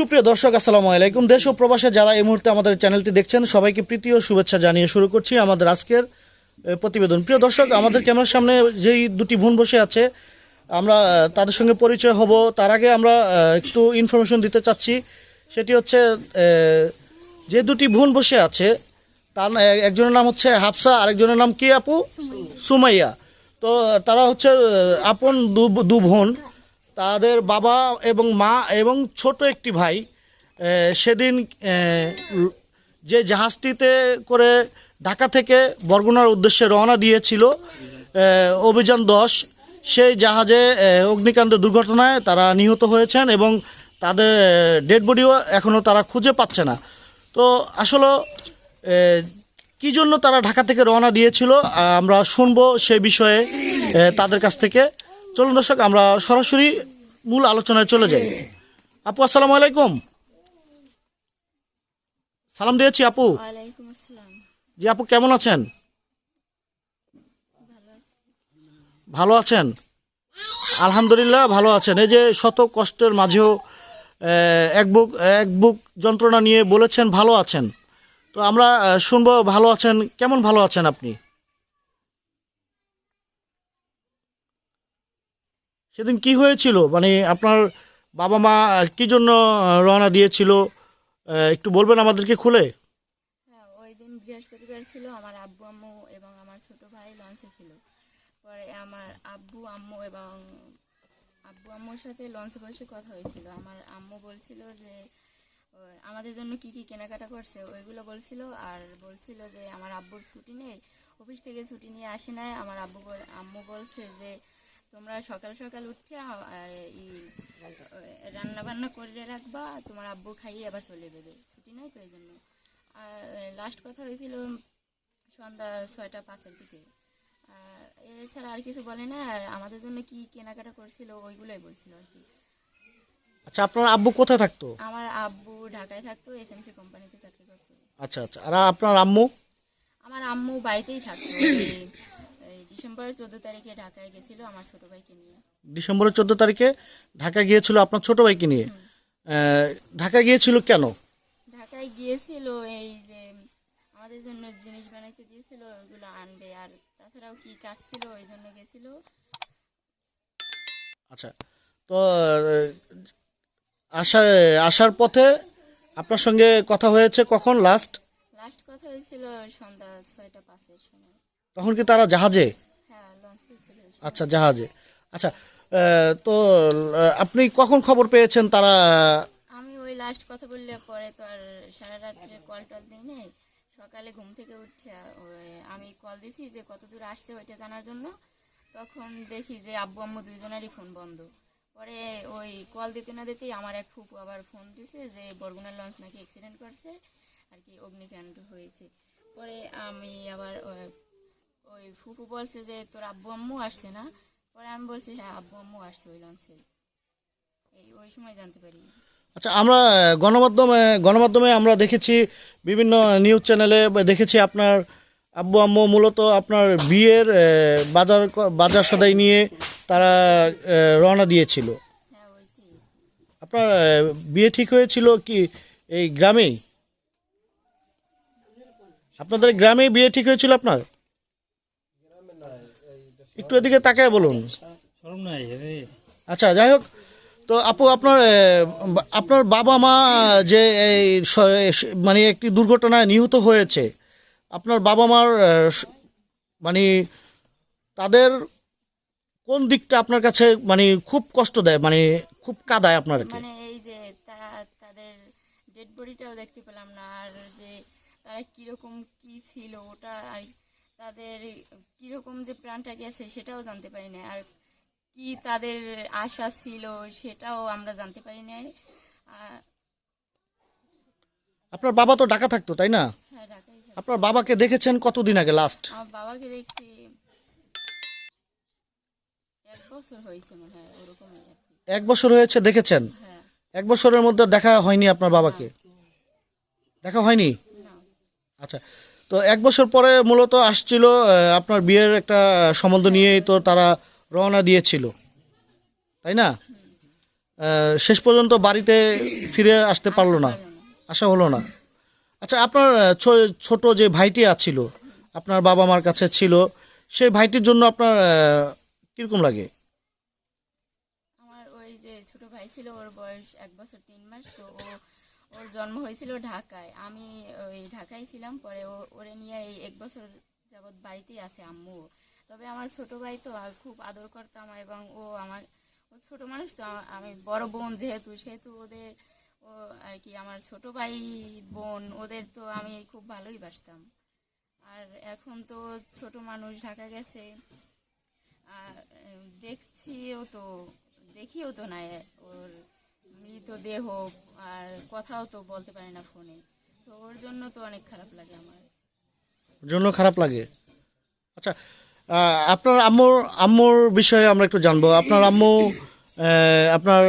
সুপ্রিয় দর্শক আসসালামু আলাইকুম। দেশ ও প্রবাসে যারা এই মুহূর্তে আমাদের চ্যানেলটি দেখছেন সবাইকে প্রীতি ও শুভেচ্ছা জানিয়ে শুরু করছি আমাদের আজকের প্রতিবেদন। প্রিয় দর্শক আমাদের ক্যামেরার সামনে যেই দুটি বোন বসে আছে আমরা তাদের সঙ্গে পরিচয় হব। তার আগে আমরা একটু ইনফরমেশন দিতে চাচ্ছি সেটি হচ্ছে যে দুটি বোন বসে আছে তার একজনের নাম হচ্ছে হাফসা আরেকজনের নাম কি আপু? সুমাইয়া। তো তারা হচ্ছে আপন দু দু বোন। তাদের বাবা এবং মা এবং ছোট একটি ভাই সেদিন যে জাহাজটিতে করে ঢাকা থেকে বরগুনার উদ্দেশ্যে রওনা দিয়েছিল অভিযান দশ, সেই জাহাজে অগ্নিকাণ্ড দুর্ঘটনায় তারা নিহত হয়েছেন এবং তাদের ডেড বডিও এখনও তারা খুঁজে পাচ্ছে না। তো আসলে কি জন্য তারা ঢাকা থেকে রওনা দিয়েছিল, আমরা শুনব সে বিষয়ে তাদের কাছ থেকে। চলুন দর্শক আমরা সরাসরি মূল আলোচনায় চলে যাই। আপু আসসালামু আলাইকুম। সালাম দিয়েছি আপু। জি আপু কেমন আছেন? ভালো আছেন? আলহামদুলিল্লাহ ভালো আছেন। এই যে শত কষ্টের মাঝেও এক বুক এক বুক যন্ত্রণা নিয়ে বলেছেন ভালো আছেন। তো আমরা শুনব ভালো আছেন কেমন ভালো আছেন আপনি? সেদিন কি হয়েছিল? মানে আপনার বাবা মা কি জন্য রওনা দিয়েছিল? একটু বলবেন আমাদেরকে খুলে। হ্যাঁ ওই দিন বৃহস্পতিবার ছিল, আমার আব্বু, আম্মু এবং আমার ছোট ভাই লঞ্চে ছিল। পরে আমার আব্বু, আম্মু এবং আব্বু, আম্মুর সাথে লঞ্চে বসে কথা হয়েছিল। আমার আম্মু বলছিল যে আমাদের জন্য কি কি কেনাকাটা করছে? ওইগুলো বলছিল। আর বলছিল যে, আমার আব্বুর ছুটি নেই, অফিস থেকে ছুটি নিয়ে আসে নাই। আমার আব্বু আম্মু বলছে যে তোমরা সকাল সকাল উঠে রান্না বান্না করে রাখবা তোমার আব্বু খাইয়ে আবার চলে যাবে। ছুটি নাই তো এই জন্য। আর লাস্ট কথা হয়েছিল সন্ধ্যা ছয়টা পাঁচের দিকে। এছাড়া আর কিছু বলে না আর আমাদের জন্য কি কেনাকাটা করছিল ওইগুলোই বলছিল আর কি। আচ্ছা আপনার আব্বু কোথায় থাকতো? আমার আব্বু ঢাকায় থাকতো এসএমসি কোম্পানিতে চাকরি করতো। আচ্ছা আচ্ছা। আর আপনার আম্মু? আমার আম্মু বাড়িতেই থাকতো। ডিসেম্বরের চোদ্দ তারিখে ঢাকায় গেছিল আমার ছোট ভাইকে নিয়ে। ডিসেম্বরের চোদ্দ তারিখে ঢাকা গিয়েছিল আপনার ছোট ভাইকে নিয়ে। ঢাকা গিয়েছিল কেন? ঢাকায় গিয়েছিল এই যে আমাদের জন্য জিনিস বানাইতে দিয়েছিল ওইগুলো আনবে। আর তাছাড়াও কি কাজ ছিল ওই জন্য গেছিল। আচ্ছা তো আহ, আসা আসার পথে আপনার সঙ্গে কথা হয়েছে কখন? লাস্ট লাস্ট কথা হয়েছিল সন্ধ্যা ছয়টা পাঁচের সময়। তখন কি তারা জাহাজে? হ্যাঁ লঞ্চে আচ্ছা জাহাজে। আচ্ছা তো আপনি কখন খবর পেয়েছেন তারা? আমি ওই লাস্ট কথা বললে পরে তো আর সারা রাত্রে কল টল দিই নাই। সকালে ঘুম থেকে উঠে আমি কল দিছি যে কত দূর আসছে ওইটা জানার জন্য। তখন দেখি যে আব্বু আম্মু দুইজনেরই ফোন বন্ধ। পরে ওই কল দিতে না দিতেই আমার এক ফুপু আবার ফোন দিছে যে বরগুনার লঞ্চ নাকি অ্যাক্সিডেন্ট করছে আর কি অগ্নিকাণ্ড হয়েছে। পরে আমি আবার ওই- ফুপু বলছে যে তোর আব্বু আম্মু আসছে না? পরে আমি বলছি হ্যাঁ আব্বু আম্মু আসছে ওই লঞ্চে এই ওই সময় জানতে পারি। আচ্ছা আমরা গণমাধ্যমে গণমাধ্যমে আমরা দেখেছি বিভিন্ন নিউজ চ্যানেলে দেখেছি আপনার আব্বু আম্মু মূলত আপনার বিয়ের বাজার বাজার সদাই নিয়ে তারা রওনা দিয়েছিল। হ্যাঁ আপনার বিয়ে ঠিক হয়েছিল কি এই গ্রামেই? আপনাদের গ্রামেই বিয়ে ঠিক হয়েছিল আপনার? একটু এদিকে তাকায় বলুন। শরম নাই রে। আচ্ছা যাই হোক তো আপু আপনার আপনার বাবা মা যে এই মানে একটি দুর্ঘটনায় নিহত হয়েছে আপনার বাবা মার মানে তাদের কোন দিকটা আপনার কাছে মানে খুব কষ্ট দেয় মানে খুব কাদায় আপনার কি মানে এই যে তারা তাদের ডেড বডিটাও দেখতে পেলাম না আর যে তারা কীরকম কি ছিল ওটা আর তাদের কীরকম যে প্রাণটা গেছে সেটাও জানতে পারি না আর কি তাদের আশা ছিল সেটাও আমরা জানতে পারি না আপনার বাবা তো ঢাকা থাকতো তাই না? হ্যাঁ। আপনার বাবাকে দেখেছেন কতদিন আগে লাস্ট আমার বাবাকে দেখছি এক বছর হয়েছে মনে হয় কি। এক বছর হয়েছে দেখেছেন? হ্যাঁ। এক বছরের মধ্যে দেখা হয়নি আপনার বাবাকে? দেখা হয়নি? আচ্ছা তো এক বছর পরে মূলত আসছিল আপনার বিয়ের একটা সম্বন্ধ নিয়েই তো তারা রওনা দিয়েছিল। তাই না? শেষ পর্যন্ত বাড়িতে ফিরে আসতে পারল না। আশা হলো না। আচ্ছা আপনার ছোট যে ভাইটি আছিল, আপনার বাবা মার কাছে ছিল, সেই ভাইটির জন্য আপনার কীরকম লাগে? আমার ওই যে ছোট ভাই ছিল, ওর বয়স এক বছর তিন মাস, তো ও ওর জন্ম হয়েছিল ঢাকায়। আমি ওই ঢাকায় ছিলাম, পরে ও, ওরে নিয়ে এই এক বছর যাবৎ বাড়িতেই আছে আম্মু। তবে আমার ছোট ভাই তো খুব আদর করতাম এবং ও আমার, ও ছোট মানুষ তো আমি বড় বোন যেহেতু, সেহেতু ওদের, ও আর কি আমার ছোট ভাই বোন, ওদের তো আমি খুব ভালোই বাসতাম। আর এখন তো ছোট মানুষ ঢাকা গেছে, আর দেখছিও তো, দেখিও তো না ওর মৃতদেহ আর কথাও তো বলতে পারে না ফোনে। তো ওর জন্য তো অনেক খারাপ লাগে আমার। জন্য খারাপ লাগে? আচ্ছা আহ, আপনার আম্মুর আম্মুর বিষয়ে আমরা একটু জানব। আপনার আম্মু আহ, আপনার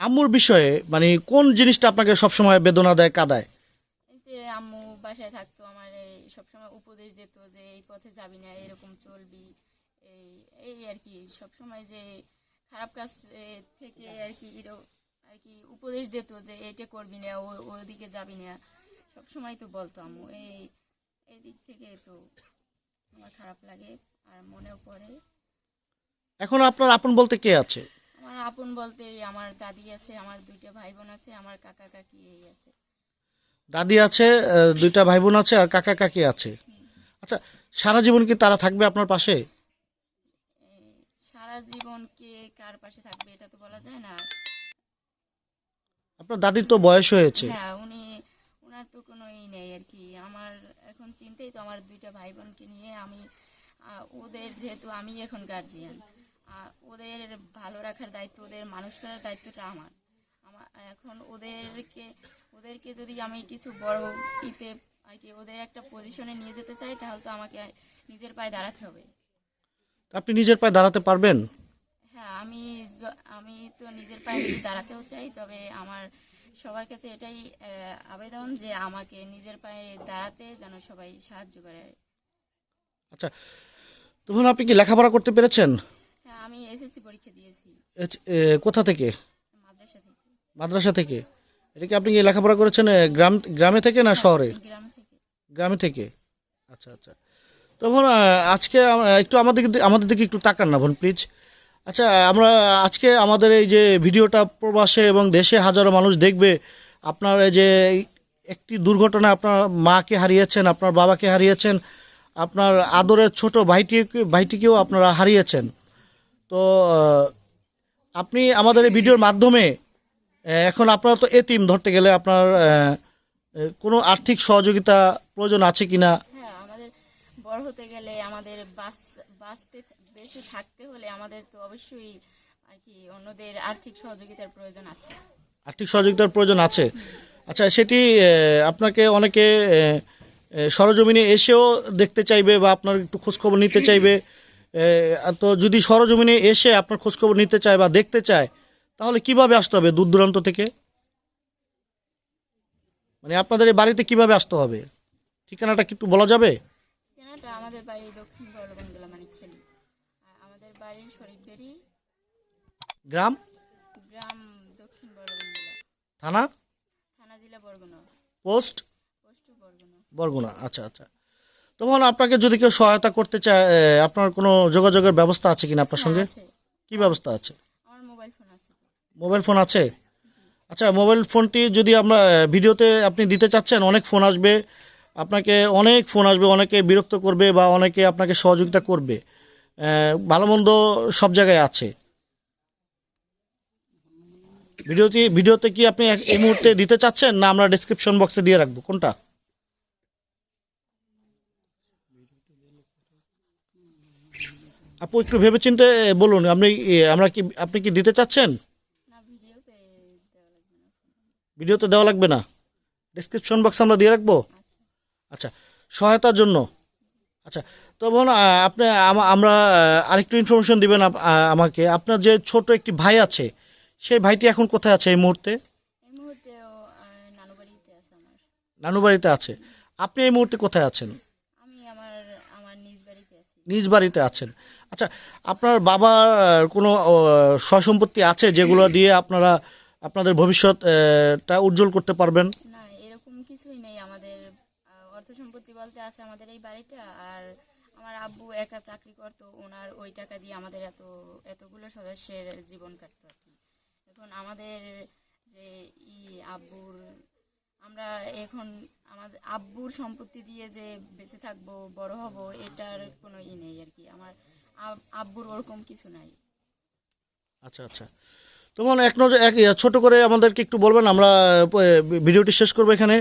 আম্মুর বিষয়ে মানে কোন জিনিসটা আপনাকে সবসময় বেদনা দেয় কাদায়? এই যে আম্মু বাসায় থাকতো আমার এই সবসময় উপদেশ দিত যে এই পথে যাবি না এরকম চলবি। এই এই আর কি সবসময় যে খারাপ কাজ এ, থেকে আর কি এরো- আর কি উপদেশ দিত যে এটা করবি না ও ওদিকে যাবি না। সবসময় তো বলতো আম্মু এই এই দিক থেকে তো আমার খারাপ লাগে আর মনেও পড়ে। এখন আপনার আপন বলতে কে আছে? আমার আপন বলতে আমার দাদি আছে আমার দুইটা ভাই বোন আছে আমার কাকা কাকি এই আছে। দাদি আছে দুইটা ভাই বোন আছে আর কাকা কাকি আছে। আচ্ছা সারা জীবন কি তারা থাকবে আপনার পাশে? সারা জীবন কে কার পাশে থাকবে এটা তো বলা যায় না। আপনার দাদির তো বয়স হয়েছে। হ্যাঁ উনি ওনার তো কোনো ই নেই আর কি। আমার এখন চিন্তাই তো আমার দুইটা ভাই বোনকে নিয়ে আমি ওদের যেহেতু আমি এখন গার্জিয়ান ওদের ভালো রাখার দায়িত্ব ওদের মানুষ করার দায়িত্বটা আমার। আমার এখন ওদেরকে ওদেরকে যদি আমি কিছু বড় ইতে আর কি ওদের একটা পজিশনে নিয়ে যেতে চাই তাহলে তো আমাকে নিজের পায়ে দাঁড়াতে হবে। আপনি নিজের পায়ে দাঁড়াতে পারবেন? হ্যাঁ আমি আমি তো নিজের পায়ে নিজে দাঁড়াতেও চাই তবে আমার সবার কাছে এটাই আবেদন যে আমাকে নিজের পায়ে দাঁড়াতে যেন সবাই সাহায্য করে। আচ্ছা তখন আপনি কি লেখাপড়া করতে পেরেছেন? হ্যাঁ আমি এসএসসি পরীক্ষা দিয়েছি। কোথা থেকে? মাদ্রাসা থেকে। মাদ্রাসা থেকে? এটা কি আপনি কি লেখাপড়া করেছেন গ্রাম গ্রামে থেকে না শহরে? গ্রাম থেকে। গ্রামে থেকে। আচ্ছা আচ্ছা। তখন আজকে একটু আমাদের আমাদের দিকে একটু তাকান না বোন প্লিজ আচ্ছা আমরা আজকে আমাদের এই যে ভিডিওটা প্রবাসে এবং দেশে হাজারো মানুষ দেখবে, আপনার এই যে একটি দুর্ঘটনা আপনার মাকে হারিয়েছেন, আপনার বাবাকে হারিয়েছেন, আপনার আদরের ছোট ভাইটি ভাইটিকেও আপনারা হারিয়েছেন। তো আপনি আমাদের এই ভিডিওর মাধ্যমে এখন আপনারা তো এতিম, ধরতে গেলে আপনার কোনো আর্থিক সহযোগিতা প্রয়োজন আছে কিনা? হ্যাঁ আমাদের বড় হতে গেলে আমাদের বাস বাঁচতে বেঁচে থাকতে হলে আমাদের তো অবশ্যই আর কি অন্যদের আর্থিক সহযোগিতার প্রয়োজন আছে। আর্থিক সহযোগিতার প্রয়োজন আছে। আচ্ছা সেটি আপনাকে অনেকে সরজমিনে এসেও দেখতে চাইবে বা আপনার একটু খোঁজখবর নিতে চাইবে। তো যদি সরজমিনে এসে আপনার খোঁজখবর নিতে চায় বা দেখতে চায় তাহলে কীভাবে আসতে হবে দূর দূরান্ত থেকে? মানে আপনাদের বাড়িতে কীভাবে আসতে হবে? ঠিকানাটা কি একটু বলা যাবে? কেনাটা আমাদের বাড়ি দক্ষিণ বলবনগোলা মানিকখালী আর আমাদের বাড়ি শরীফবেরি গ্রাম? গ্রাম দক্ষিণ বরগুনা থানা? থানা জেলা বরগুনা। পোস্ট? পোস্ট বরগুনা। বরগুনা আচ্ছা আচ্ছা। তখন আপনাকে যদি কেউ সহায়তা করতে চায় আপনার কোনো যোগাযোগের ব্যবস্থা আছে কিনা আপনার সঙ্গে? কি ব্যবস্থা আছে? আমার মোবাইল ফোন আছে। মোবাইল ফোন আছে? আচ্ছা মোবাইল ফোনটি যদি আমরা ভিডিওতে আপনি দিতে চাচ্ছেন অনেক ফোন আসবে। আপনাকে অনেক ফোন আসবে অনেকে বিরক্ত করবে বা অনেকে আপনাকে সহযোগিতা করবে। ভালো মন্দ সব জায়গায় আছে। ভিডিওটি ভিডিওতে কি আপনি এই মুহূর্তে দিতে চাচ্ছেন? না আমরা ডিসক্রিপশন বক্সে দিয়ে রাখব। কোনটা? আপু একটু ভেবেচিন্তে বলুন আপনি আমরা কি আপনি কি দিতে চাচ্ছেন? ভিডিওতে দেওয়া লাগবে না। ভিডিওতে দেওয়া লাগবে না? ডিসক্রিপশন বক্স আমরা দিয়ে রাখব? আচ্ছা। আচ্ছা সহায়তার জন্য? আচ্ছা তো বোন আপনি আমরা আরেকটু ইনফরমেশন দিবেন আমাকে। আপনার যে ছোট একটি ভাই আছে সেই ভাইটি এখন কোথায় আছে এই মুহূর্তে? নানু বাড়িতে আছে আপনি এই মুহূর্তে কোথায় আছেন? আমি আমার আমার নিজ বাড়িতে আছেন। আচ্ছা আপনার বাবার কোনো সম্পত্তি আছে যেগুলো দিয়ে আপনারা আপনাদের ভবিষ্যৎটা উজ্জ্বল করতে পারবেন? না এরকম কিছুই নেই। আমাদের অর্থ সম্পত্তি বলতে আছে আমাদের এই বাড়িটা। আর আমার আব্বু একা চাকরি করতো ওনার ওই টাকা দিয়ে আমাদের এত এতগুলো সদস্যের জীবন কাটতো আর কি। এখন আমাদের যে ই আব্বুর আমরা এখন আমাদের আব্বুর সম্পত্তি দিয়ে যে বেঁচে থাকব বড় হব এটার কোনো ই নেই আর কি। আমার আব্বুর ওরকম কিছু নাই। আচ্ছা আচ্ছা। তোমার এক নজর এক ছোট করে আমাদেরকে একটু বলবেন আমরা ভিডিওটি শেষ করব এখানে।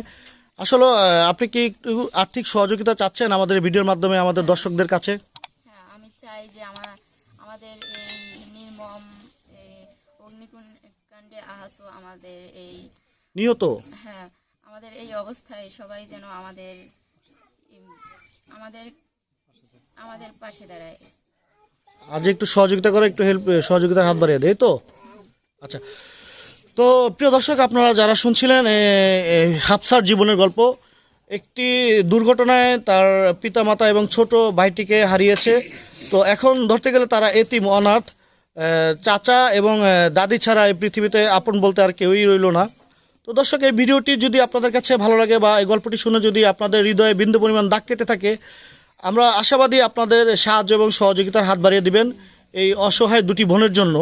আসলে আপনি কি একটু আর্থিক সহযোগিতা চাচ্ছেন আমাদের ভিডিওর মাধ্যমে আমাদের দর্শকদের কাছে? হ্যাঁ আমি চাই যে আমার আমাদের আহত আমাদের এই নিহত? হ্যাঁ আমাদের এই অবস্থায় সবাই যেন আমাদের আমাদের আমাদের পাশে দাঁড়ায়। আজ একটু সহযোগিতা করে একটু হেল্প সহযোগিতার হাত বাড়িয়ে দেয় তো? আচ্ছা। তো প্রিয় দর্শক আপনারা যারা শুনছিলেন হাফসার জীবনের গল্প একটি দুর্ঘটনায় তার পিতামাতা এবং ছোট ভাইটিকে হারিয়েছে। তো এখন ধরতে গেলে তারা এতিম অনাথ। চাচা এবং দাদি ছাড়া এই পৃথিবীতে আপন বলতে আর কেউই রইল না। তো দর্শক, এই ভিডিওটি যদি আপনাদের কাছে ভালো লাগে বা এই গল্পটি শুনে যদি আপনাদের হৃদয়ে বিন্দু পরিমাণ দাগ কেটে থাকে, আমরা আশাবাদী আপনাদের সাহায্য এবং সহযোগিতার হাত বাড়িয়ে দিবেন এই অসহায় দুটি বোনের জন্য।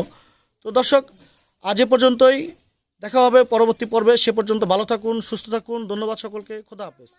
তো দর্শক, আজ এ পর্যন্তই। দেখা হবে পরবর্তী পর্বে। সে পর্যন্ত ভালো থাকুন, সুস্থ থাকুন। ধন্যবাদ সকলকে। খোদা হাফেজ।